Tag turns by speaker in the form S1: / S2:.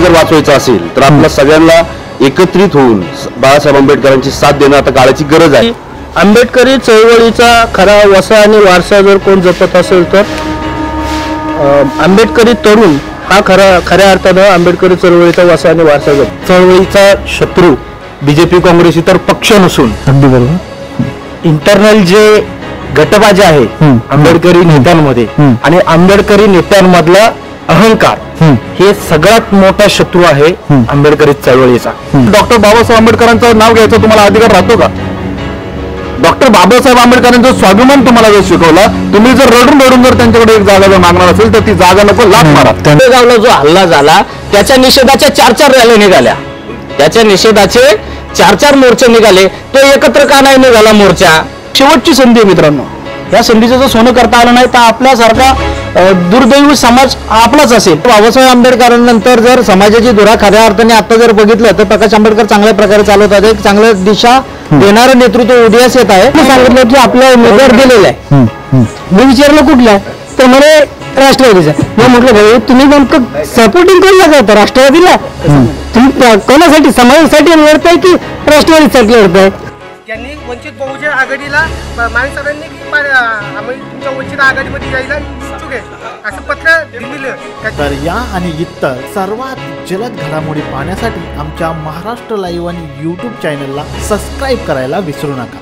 S1: जर वाचवायचं असेल तर आपल्या सगळ्यांना एकत्रित होऊन बाळासाहेब आंबेडकरांची साथ देणं आता काळाची गरज आहे.
S2: आंबेडकरी चळवळीचा खरा वसा आणि वारसा जर कोण जपत असेल तर आंबेडकरी तरुण हा खरा खऱ्या अर्थानं आंबेडकरी चळवळीचा वसा आणि वारसा जप
S3: चळवळीचा शत्रू बीजेपी काँग्रेस इतर पक्ष नसून.
S4: अगदी बरोबर.
S3: इंटरनल जे गटबाजी आहे. आंबेडकरी नेत्यांमध्ये. आणि आंबेडकरी नेत्यांमधला अहंकार. हे सगळ्यात मोठा शत्रू आहे. आंबेडकरी चळवळीचा. डॉक्टर बाबासाहेब आंबेडकरांचं नाव घ्यायचं तुम्हाला अधिकार राहतो का? डॉक्टर बाबासाहेब आंबेडकरांचा स्वाभिमान तुम्हाला जर शिकवला तुम्ही जर रडून रडून जर त्यांच्याकडे एक जागा जर मागणार असेल तर ती जागा नको लाच मारा.
S2: गावला जो हल्ला झाला त्याच्या निषेधाच्या चार चार रॅल्या निघाल्या. त्याच्या निषेधाचे चार चार मोर्चे निघाले. तो एकत्र का नाही निघाला मोर्चा? शेवटची संधी आहे मित्रांनो. या संधीचं जर सोनं करता आलं नाही तर आपल्यासारखा दुर्दैवी समाज आपलाच असेल. बाबासाहेब आंबेडकरांनंतर जर समाजाची धुरा खऱ्या अर्थाने आता जर बघितलं तर प्रकाश आंबेडकर चांगल्या प्रकारे चालवत आहेत. एक चांगलं दिशा देणारं नेतृत्व उदयास येत आहे. मी सांगितलं की आपला उमेदवार दिलेला आहे. मी विचारलं कुठला आहे? तर म्हणे राष्ट्रवादीचा मी म्हटलं भाऊ तुम्ही नेमकं सपोर्टिंग कोणाला करता? राष्ट्रवादीला? तुम्ही कोणासाठी? समाजासाठी लढताय की राष्ट्रवादीसाठी लढताय?
S5: वंचित बहुजन आघाडीला माने सरांनी की आम्ही तुमच्या वंचित आघाडीमध्ये जायला इच्छुक आहे. असं पत्र दिलेलं त्या-
S6: तर या आणि इतर सर्वात जलद घडामोडी पाहण्यासाठी आमच्या महाराष्ट्र लाईव्ह आणि यूट्यूब चॅनलला सबस्क्राईब करायला विसरू नका.